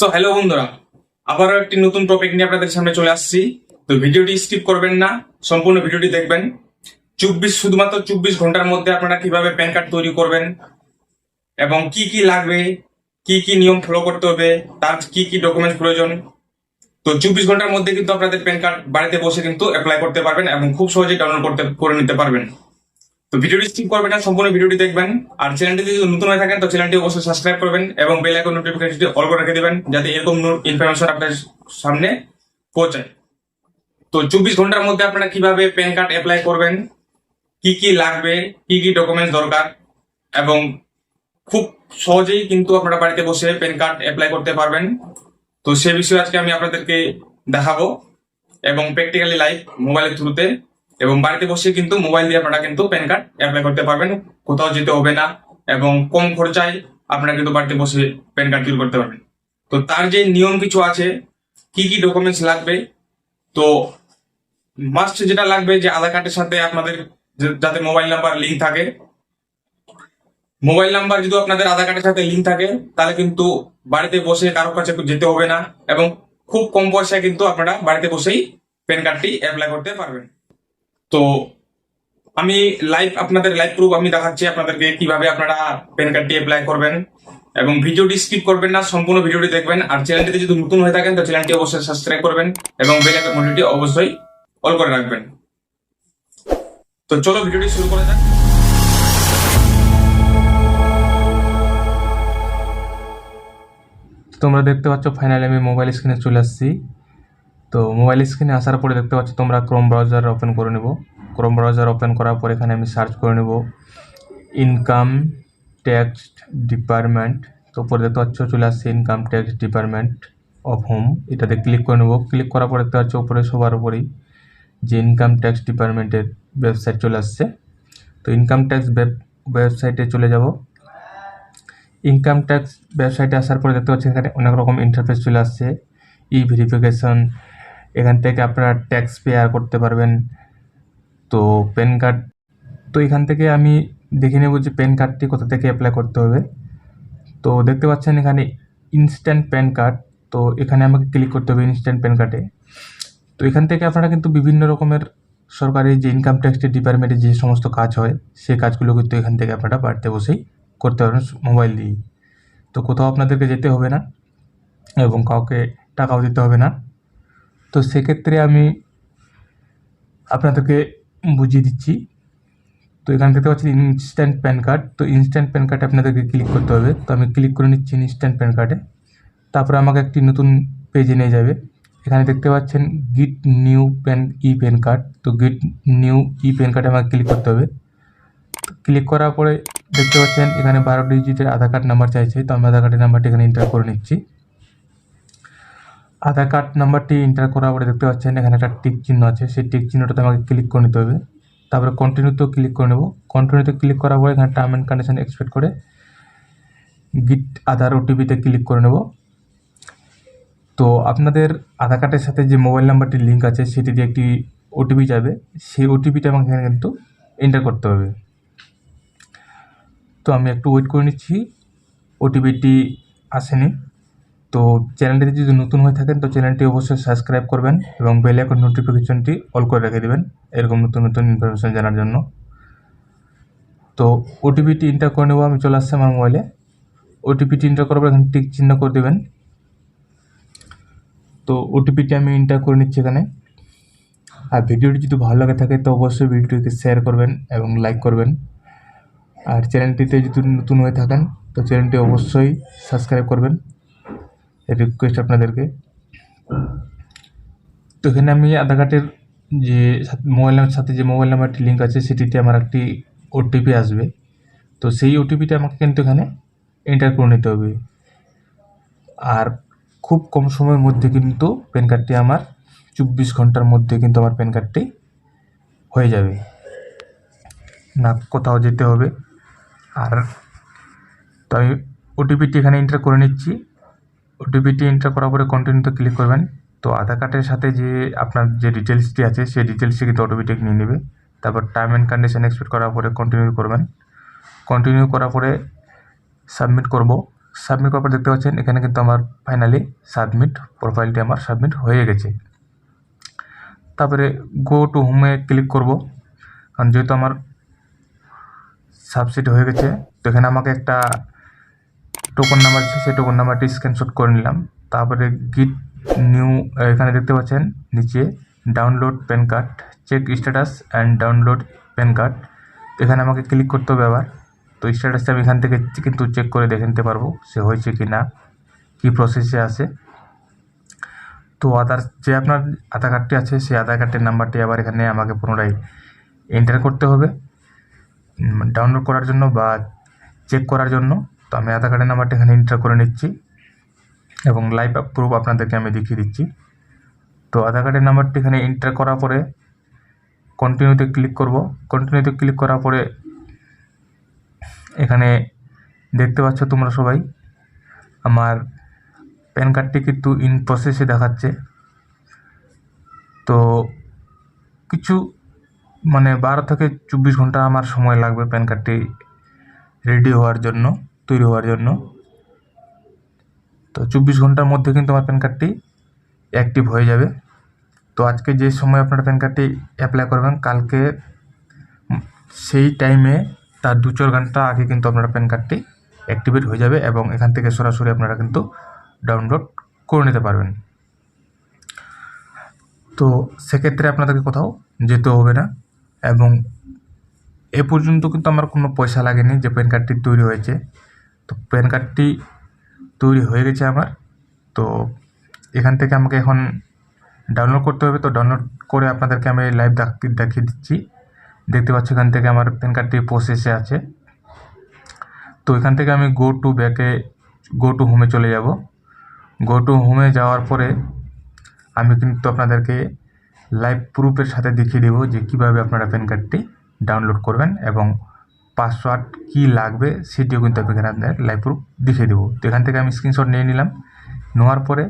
So hello বন্ধুরা। আবারও একটি নতুন টপিক নিয়ে আপনাদের সামনে চলে আসছি। তো ভিডিওটি স্কিপ করবেন না, সম্পূর্ণ ভিডিওটি দেখবেন। চব্বিশ, শুধুমাত্র চব্বিশ ঘণ্টার মধ্যে আপনারা কীভাবে প্যান কার্ড তৈরি করবেন এবং কি কি লাগবে, কি কি নিয়ম ফলো করতে হবে, তার কি কি ডকুমেন্টস প্রয়োজন। তো চব্বিশ ঘণ্টার মধ্যে কিন্তু আপনাদের প্যান কার্ড বাড়িতে বসে কিন্তু অ্যাপ্লাই করতে পারবেন এবং খুব সহজেই ডাউনলোড করতে, করে নিতে পারবেন। তো ভিডিওটি স্কিপ করবেন না, সম্পূর্ণ ভিডিওটি দেখবেন। আর চ্যানেলটি যদি নতুন হয়ে থাকেন, তো চ্যানেলটি অবশ্যই সাবস্ক্রাইব করবেন এবং বেল আইকন নোটিফিকেশনটি অল করে রেখে দিবেন, যাতে এরকম ইনফরমেশন আপনার সামনে পৌঁছায়। তো চব্বিশ ঘণ্টার মধ্যে আপনারা কীভাবে প্যান কার্ড অ্যাপ্লাই করবেন, কি কি লাগবে, কি কি ডকুমেন্টস দরকার, এবং খুব সহজেই কিন্তু আপনারা বাড়িতে বসে প্যান কার্ড অ্যাপ্লাই করতে পারবেন। তো সে বিষয়ে আজকে আমি আপনাদেরকে দেখাবো এবং প্র্যাকটিক্যালি লাইভ মোবাইলের থ্রুতে এবং বাড়িতে বসে কিন্তু মোবাইল দিয়ে আপনারা কিন্তু প্যান কার্ড অ্যাপ্লাই করতে পারবেন। কোথাও যেতে হবে না এবং কম খরচায় আপনারা কিন্তু বাড়িতে বসে প্যান কার্ড তৈরি করতে পারবেন। তো তার যে নিয়ম কিছু আছে, কি কি ডকুমেন্টস লাগবে? তো মাস্ট যেটা লাগবে যে আধার কার্ডের সাথে আপনাদের যাতে মোবাইল নাম্বার লিঙ্ক থাকে। মোবাইল নাম্বার যদি আপনাদের আধার কার্ডের সাথে লিঙ্ক থাকে, তাহলে কিন্তু বাড়িতে বসে কারোর কাছে যেতে হবে না এবং খুব কম পয়সায় কিন্তু আপনারা বাড়িতে বসেই প্যান কার্ডটি অ্যাপ্লাই করতে পারবেন। তো আমি লাইভ আপনাদের লাইভ প্রুফ আমি দেখাচ্ছি আপনাদেরকে কীভাবে আপনারা প্যান কার্ডটি অ্যাপ্লাই করবেন। এবং ভিডিওটি স্কিপ করবেন না, সম্পূর্ণ ভিডিওটি দেখবেন। আর চ্যানেলটিতে যদি নতুন হয়ে থাকেন, তো চ্যানেলটি অবশ্যই সাবস্ক্রাইব করবেন এবং বেল আইকন ঘন্টিটি অবশ্যই অল করে রাখবেন। তো চলো ভিডিওটি শুরু করা যাক। তোমরা দেখতে পাচ্ছ ফাইনালি আমি মোবাইল স্ক্রিনে চলে আসছি। তো মোবাইল স্ক্রিনে আসার পরে দেখতে পাচ্ছ তোমরা ক্রোম ব্রাউজার ওপেন করে নেব। ক্রোম ব্রাউজার ওপেন করার পর এখানে আমি সার্চ করে নেব। ইনকাম ট্যাক্স ডিপার্টমেন্ট তো উপরে দেখতে পাচ্ছ চলে আসছে income tax department of home এটাতে ক্লিক করে নেব। ক্লিক করার পর দেখতে পাচ্ছ উপরে সবার উপরেই যে ইনকাম ট্যাক্স ডিপার্টমেন্টের ওয়েবসাইট চলে আসছে। তো ইনকাম ট্যাক্স ওয়েবসাইটে চলে যাব। ইনকাম ট্যাক্স ওয়েবসাইটে আসার পরে দেখতে পাচ্ছি এখানে অনেক রকম ইন্টারফেস চলে আসছে। ই ভেরিফিকেশন এখান থেকে আপনারা ট্যাক্স পেয়ার করতে পারবেন। তো প্যান কার্ড তো এখান থেকে আমি দেখে নেব যে প্যান কার্ডটি কোথা থেকে অ্যাপ্লাই করতে হবে। তো দেখতে পাচ্ছেন এখানে ইনস্ট্যান্ট প্যান কার্ড তো এখানে আমাকে ক্লিক করতে হবে ইনস্ট্যান্ট প্যান কার্ডে তো এখান থেকে আপনারা কিন্তু বিভিন্ন রকমের সরকারি যে ইনকাম ট্যাক্সের ডিপার্টমেন্টে যে সমস্ত কাজ হয়, সেই কাজগুলো কিন্তু এখান থেকে আপনারা বাড়িতে বসেই করতে পারবেন মোবাইল দিয়েই। তো কোথাও আপনাদেরকে যেতে হবে না এবং কাউকে টাকাও দিতে হবে না। তো সেক্ষেত্রে আমি আপনাদেরকে বুঝিয়ে দিচ্ছি। তো এখানে দেখতে পাচ্ছেন ইনস্ট্যান্ট প্যান কার্ড তো ইনস্ট্যান্ট প্যান কার্ডে আপনাদেরকে ক্লিক করতে হবে। তো আমি ক্লিক করে নিচ্ছি ইনস্ট্যান্ট প্যান কার্ডে তারপরে আমাকে একটি নতুন পেজে নিয়ে যাবে। এখানে দেখতে পাচ্ছেন get new PAN e PAN card তো গিট নিউ ই প্যান কার্ডে আমাকে ক্লিক করতে হবে। ক্লিক করার পরে দেখতে পাচ্ছেন এখানে বারো ডিজিটের আধার কার্ড নাম্বার চাইছে। তো আমি আধার কার্ডের নাম্বারটি এখানে এন্টার করে নিচ্ছি। আধার কার্ড নাম্বারটি এন্টার করার পরে দেখতে পাচ্ছেন, এখানে একটা টিক চিহ্ন আছে। সেই টিক চিহ্নটাতে আমাকে ক্লিক করে নিতে হবে। তারপরে কন্টিনিউতেও ক্লিক করে নেব। কন্টিনিউতে ক্লিক করার পরে এখানে টার্ম অ্যান্ড কন্ডিশন এক্সপেক্ট করে গিট আধার ওটিপিতে ক্লিক করে নেব। তো আপনাদের আধার কার্ডের সাথে যে মোবাইল নাম্বারটি লিঙ্ক আছে, সেটি দিয়ে একটি ওটিপি যাবে। সেই ওটিপিটা আমাকে এখানে কিন্তু এন্টার করতে হবে। তো আমি একটু ওয়েট করে নিচ্ছি। ওটিপিটি আসেনি। তো চ্যানেলটি যদি নতুন হয়ে থাকেন, তো চ্যানেলটি অবশ্যই সাবস্ক্রাইব করবেন এবং বেল আইকন নোটিফিকেশনটি অল করে রেখে দেবেন এরকম নতুন নতুন ইনফরমেশন জানার জন্য। তো ওটিপিটি এন্টার করে নেব, আমি চলে আসছি আমার মোবাইলে ওটিপিটি এন্টার করার পর এখানে টিক চিহ্ন করে দেবেন। তো ওটিপিটি আমি এন্টার করে নিচ্ছি এখানে। আর ভিডিওটি যদি ভালো লাগে থাকে, তো অবশ্যই ভিডিওটিকে শেয়ার করবেন এবং লাইক করবেন। আর চ্যানেলটিতে যদি নতুন হয়ে থাকেন, তো চ্যানেলটি অবশ্যই সাবস্ক্রাইব করবেন। রিকোয়েস্ট আপনাদেরকে। তো এখানে আমি আধার কার্ডের যে মোবাইল নাম্বার সাথে যে মোবাইল নাম্বারটি লিঙ্ক আছে, সেটিতে আমার একটি ওটিপি আসবে। তো সেই ওটিপিটা আমাকে কিন্তু এখানে এন্টার করে নিতে হবে। আর খুব কম সময়ের মধ্যে কিন্তু প্যান কার্ডটি আমার চব্বিশ ঘণ্টার মধ্যে কিন্তু আমার প্যান কার্ডটি হয়ে যাবে। না, কোথাও যেতে হবে। আর তো আমি ওটিপিটি এখানে এন্টার করে নিচ্ছি। ওটিপিটি এন্টার করার পরে কন্টিনিউতে ক্লিক করবেন। তো আধার কার্ডের সাথে যে আপনার যে ডিটেলসটি আছে, সেই ডিটেলসটি কিন্তু অটোমেটিক নিয়ে নেবে। তারপর টার্ম অ্যান্ড কন্ডিশন এক্সপেক্ট করার পরে কন্টিনিউ করবেন। কন্টিনিউ করার পরে সাবমিট করব। সাবমিট করার পর দেখতে পাচ্ছেন, এখানে কিন্তু আমার ফাইনালি সাবমিট প্রোফাইলটি আমার সাবমিট হয়ে গেছে। তারপরে গো টু হোমে ক্লিক করব। কারণ যেহেতু আমার সাবসিড হয়ে গেছে, তো এখানে আমাকে একটা টোকন নাম্বার আছে, সেই টোকন নাম্বারটি স্ক্রিনশট করে নিলাম। তারপরে গিট নিউ এখানে দেখতে পাচ্ছেন, নিচে download PAN card check status and download PAN card এখানে আমাকে ক্লিক করতে হবে আবার। তো স্ট্যাটাসটা আমি এখান থেকে কিন্তু চেক করে দেখে নিতে পারব সে হয়েছে কি না কী প্রসেসে আছে। তো আধার যে আপনার আধার কার্ডটি আছে, সেই আধার কার্ডের নাম্বারটি আবার এখানে আমাকে পুনরায় এন্টার করতে হবে। ডাউনলোড করার জন্য বা চেক করার জন্য। তো আমি আধার কার্ডের নাম্বারটা এখানে এন্টার করে নিচ্ছি এবং লাইভ প্রুফ আপনাদেরকে আমি দেখিয়ে দিচ্ছি। তো আধার কার্ডের নাম্বারটি এখানে এন্টার করার পরে কন্টিনিউতে ক্লিক করব। কন্টিনিউতে ক্লিক করার পরে এখানে দেখতে পাচ্ছ তোমরা সবাই আমার প্যান কার্ডটি কিন্তু ইন প্রসেসে দেখাচ্ছে। তো কিছু মানে বারো থেকে চব্বিশ ঘণ্টা আমার সময় লাগবে প্যান কার্ডটি রেডি হওয়ার জন্য। তৈরি হওয়ার জন্য। তো চব্বিশ ঘণ্টার মধ্যে কিন্তু আমার প্যান কার্ডটি অ্যাক্টিভ হয়ে যাবে। তো আজকে যে সময় আপনারা প্যান কার্ডটি অ্যাপ্লাই করবেন, কালকে সেই টাইমে তার দু চার ঘণ্টা আগে কিন্তু আপনারা প্যান কার্ডটি অ্যাক্টিভেট হয়ে যাবে এবং এখান থেকে সরাসরি আপনারা কিন্তু ডাউনলোড করে নিতে পারবেন। তো সেক্ষেত্রে আপনাদেরকে কোথাও যেতে হবে না এবং এ পর্যন্ত কিন্তু আমার কোনো পয়সা লাগেনি যে প্যান কার্ডটি তৈরি হয়েছে। তো প্যান কার্ডটি তৈরি হয়ে গেছে আমার। তো এখান থেকে আমাকে এখন ডাউনলোড করতে হবে। তো ডাউনলোড করে আপনাদেরকে আমি লাইভ দেখিয়ে দিচ্ছি। দেখতে পাচ্ছি এখান থেকে আমার প্যান কার্ডটি প্রসেসে আছে। তো এখান থেকে আমি গো টু ব্যাকে গো টু হোমে চলে যাব। গো টু হোমে যাওয়ার পরে আমি কিন্তু আপনাদেরকে লাইভ প্রুফের সাথে দেখিয়ে দেবো যে কীভাবে আপনারা প্যান কার্ডটি ডাউনলোড করবেন এবং পাসওয়ার্ড কী লাগবে সেটিও কিন্তু আপনাকে এখানে আপনার লাইভ প্রুফ দেখিয়ে দেবো। তো এখান থেকে আমি স্ক্রিনশট নিয়ে নিলাম। নেওয়ার পরে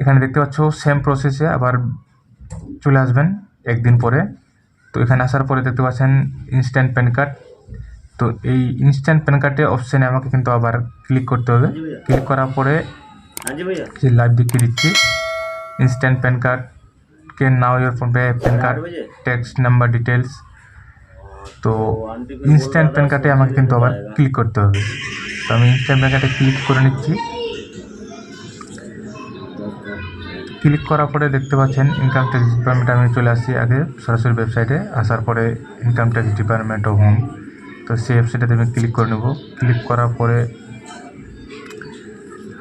এখানে দেখতে পাচ্ছ সেম প্রসেসে আবার চলে আসবেন একদিন পরে। তো এখানে আসার পরে দেখতে পাচ্ছেন ইনস্ট্যান্ট প্যান কার্ড তো এই ইনস্ট্যান্ট প্যান কার্ডে অপশানে আমাকে কিন্তু আবার ক্লিক করতে হবে। ক্লিক করার পরে যে লাইভ দেখিয়ে দিচ্ছি instant PAN card K know your PhonePe PAN card tax number details তো ইনস্ট্যান্ট প্যান কার্ডে আমাকে কিন্তু আবার ক্লিক করতে হবে। তো আমি ইনস্ট্যান্ট প্যান কার্ডে ক্লিক করে নিচ্ছি। ক্লিক করার পরে দেখতে পাচ্ছেন ইনকাম ট্যাক্স ডিপার্টমেন্ট আমি চলে আসছি আগে সরাসরি ওয়েবসাইটে আসার পরে income tax department of home তো সেই ওয়েবসাইটে আমি ক্লিক করে নেব। ক্লিক করার পরে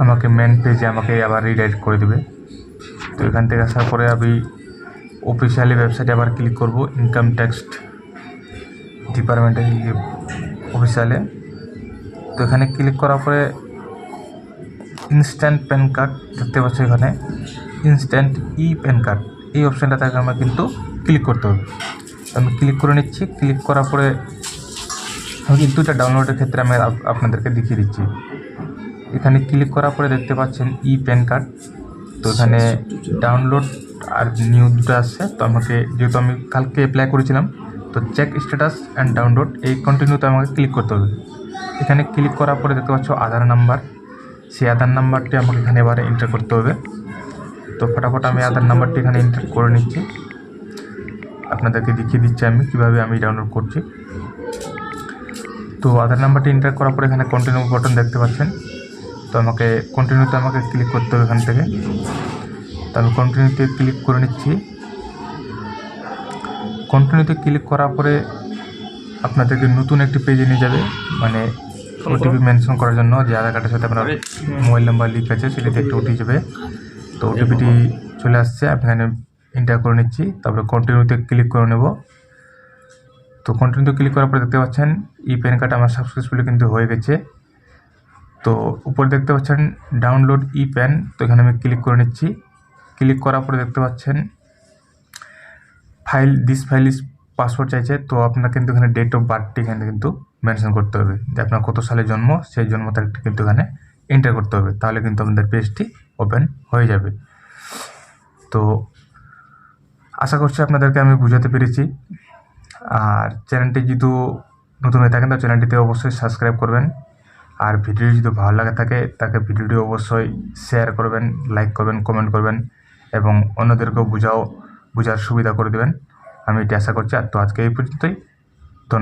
আমাকে মেন পেজে আমাকে আবার রিডাইট করে দেবে। তো এখান থেকে আসার পরে আমি অফিসিয়ালি ওয়েবসাইটে আবার ক্লিক করব ইনকাম ট্যাক্স ডিপার্টমেন্টের অফিসিয়ালে তো এখানে ক্লিক করার পরে ইনস্ট্যান্ট প্যান কার্ড দেখতে পাচ্ছ এখানে। ইনস্ট্যান্ট ই প্যান কার্ড এই অপশানটাতে আমার কিন্তু ক্লিক করতে হবে। আমি ক্লিক করে নিচ্ছি ক্লিক করার পরে আমি কিন্তু এটা ডাউনলোডের ক্ষেত্রে আমি আপনাদেরকে দেখিয়ে দিচ্ছি। এখানে ক্লিক করার পরে দেখতে পাচ্ছেন ই প্যান কার্ড তো এখানে ডাউনলোড আর নিউ দুটো আসছে। তো আমাকে যেহেতু আমি কালকে অ্যাপ্লাই করেছিলাম তো চেক স্ট্যাটাস অ্যান্ড ডাউনলোড এই কন্টিনিউতে আমাকে ক্লিক করতে হবে। এখানে ক্লিক করার পরে দেখতে পাচ্ছ আধার নাম্বার সেই আধার নাম্বারটি আমাকে এখানে এবারে এন্টার করতে হবে। তো ফটাফট আমি আধার নাম্বারটি এখানে এন্টার করে নিচ্ছি। আপনাদেরকে দেখিয়ে দিচ্ছি আমি কীভাবে আমি ডাউনলোড করছি। তো আধার নাম্বারটি এন্টার করার পরে এখানে কন্টিনিউ বাটন দেখতে পাচ্ছেন। তো আমাকে কন্টিনিউতে আমাকে ক্লিক করতে হবে এখান থেকে। তো আমি কন্টিনিউতে ক্লিক করে নিচ্ছি। কন্টিনিউতে ক্লিক করার পরে আপনাদেরকে নতুন একটি পেজে নিয়ে যাবে। মানে ওটিপি মেনশন করার জন্য যে আধার কার্ডের সাথে আপনার মোবাইল নাম্বার লিঙ্ক আছে, সেটাতে একটা ওটিপি যাবে। তো ওটিপিটি চলে আসছে, আমি এখানে এন্টার করে নিচ্ছি। তারপরে কন্টিনিউতে ক্লিক করে নেব। তো কন্টিনিউতে ক্লিক করার পরে দেখতে পাচ্ছেন ই প্যান কার্ড আমার সাকসেসফুলি কিন্তু হয়ে গেছে। তো উপরে দেখতে পাচ্ছেন ডাউনলোড ই প্যান তো এখানে আমি ক্লিক করে নিচ্ছি। ক্লিক করার পরে দেখতে পাচ্ছেন file this file is password চাইছে, তো আপনার কিন্তু এখানে ডেট অফ বার্থটি এখানে কিন্তু মেনশন করতে হবে। যে আপনার কত সালে জন্ম, সেই জন্ম তারিখটি কিন্তু এখানে এন্টার করতে হবে। তাহলে কিন্তু আমাদের পেজটি ওপেন হয়ে যাবে। তো আশা করছি আপনাদেরকে আমি বুঝাতে পেরেছি। আর চ্যানেলটি যেহেতু নতুন হয়ে থাকেন, তো চ্যানেলটিতে অবশ্যই সাবস্ক্রাইব করবেন। আর ভিডিও যদি ভালো লাগে থাকে, তাকে ভিডিওটি অবশ্যই শেয়ার করবেন লাইক করবেন কমেন্ট করবেন এবং অন্যদেরকেও বোঝাও। বোঝার সুবিধা করে দেবেন। আমি এটি আশা করছি আর তো আজকে এই পর্যন্তই।